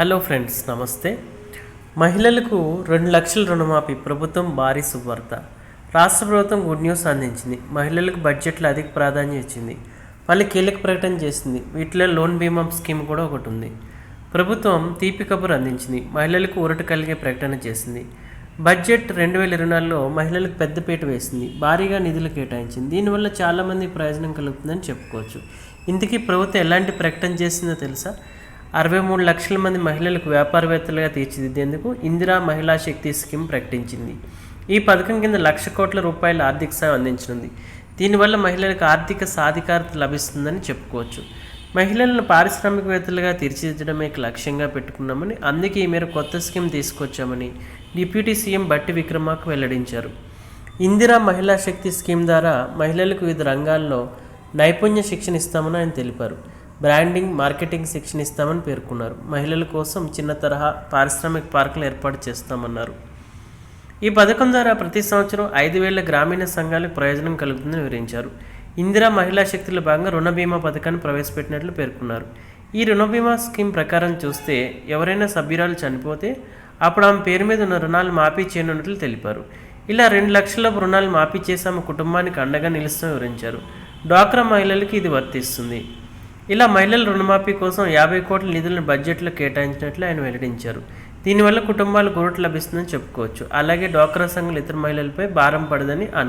Hello friends నమస్తే. మహిళలకు రెండు లక్షల రుణమాఫీ ప్రభుత్వం భారీ శుభవార్త రాష్ట్ర ప్రభుత్వం గుడ్ న్యూస్ అందించింది. మహిళలకు బడ్జెట్లో అధిక ప్రాధాన్యం ఇచ్చింది. మళ్ళీ కీలక ప్రకటన చేసింది. వీటిలో లోన్ బీమా స్కీమ్ కూడా ఒకటి ఉంది. ప్రభుత్వం తీపి కబురు అందించింది. మహిళలకు ఊరట కలిగే ప్రకటన చేసింది. బడ్జెట్ రెండు వేల ఇరవై నాలుగులో మహిళలకు పెద్దపీట వేసింది. భారీగా నిధులు కేటాయించింది. దీనివల్ల చాలామంది ప్రయోజనం కలుగుతుందని చెప్పుకోవచ్చు. ఇంతకీ ప్రభుత్వం ఎలాంటి ప్రకటన చేసిందో తెలుసా? అరవై మూడు లక్షల మంది మహిళలకు వ్యాపారవేత్తలుగా తీర్చిదిద్దేందుకు ఇందిరా మహిళా శక్తి స్కీమ్ ప్రకటించింది. ఈ పథకం కింద లక్ష కోట్ల రూపాయల ఆర్థిక సాయం అందించనుంది. దీనివల్ల మహిళలకు ఆర్థిక సాధికారత లభిస్తుందని చెప్పుకోవచ్చు. మహిళలను పారిశ్రామికవేత్తలుగా తీర్చిదిద్దడమే లక్ష్యంగా పెట్టుకున్నామని అందుకే ఈ మేర కొత్త స్కీమ్ తీసుకొచ్చామని డిప్యూటీ సీఎం బట్టి విక్రమాకు వెల్లడించారు. ఇందిరా మహిళా శక్తి స్కీమ్ ద్వారా మహిళలకు వివిధ రంగాల్లో నైపుణ్య శిక్షణ ఇస్తామని ఆయన తెలిపారు. బ్రాండింగ్ మార్కెటింగ్ శిక్షణ ఇస్తామని పేర్కొన్నారు. మహిళల కోసం చిన్న తరహా పారిశ్రామిక పార్కులు ఏర్పాటు చేస్తామన్నారు. ఈ పథకం ద్వారా ప్రతి సంవత్సరం ఐదు వేల గ్రామీణ సంఘాలకు ప్రయోజనం కలుగుతుందని వివరించారు. ఇందిరా మహిళా శక్తుల భాగంగా రుణ బీమా పథకాన్ని ప్రవేశపెట్టినట్లు పేర్కొన్నారు. ఈ రుణ బీమా స్కీమ్ ప్రకారం చూస్తే ఎవరైనా సభ్యురాలు చనిపోతే అప్పుడు ఆమె పేరు మీద ఉన్న రుణాలు మాఫీ చేయనున్నట్లు తెలిపారు. ఇలా రెండు లక్షల రుణాలు మాఫీ చేసి ఆమె కుటుంబానికి అండగా నిలుస్తామని వివరించారు. డ్వాక్రా మహిళలకు ఇది వర్తిస్తుంది. ఇలా మహిళల రుణమాఫీ కోసం యాభై కోట్ల నిధులను బడ్జెట్లో కేటాయించినట్లు ఆయన వెల్లడించారు. దీనివల్ల కుటుంబాలు ఊరట లభిస్తుందని చెప్పుకోవచ్చు. అలాగే డ్వాక్రా సంఘాలు ఇతర మహిళలపై భారం పడదని అన్నారు.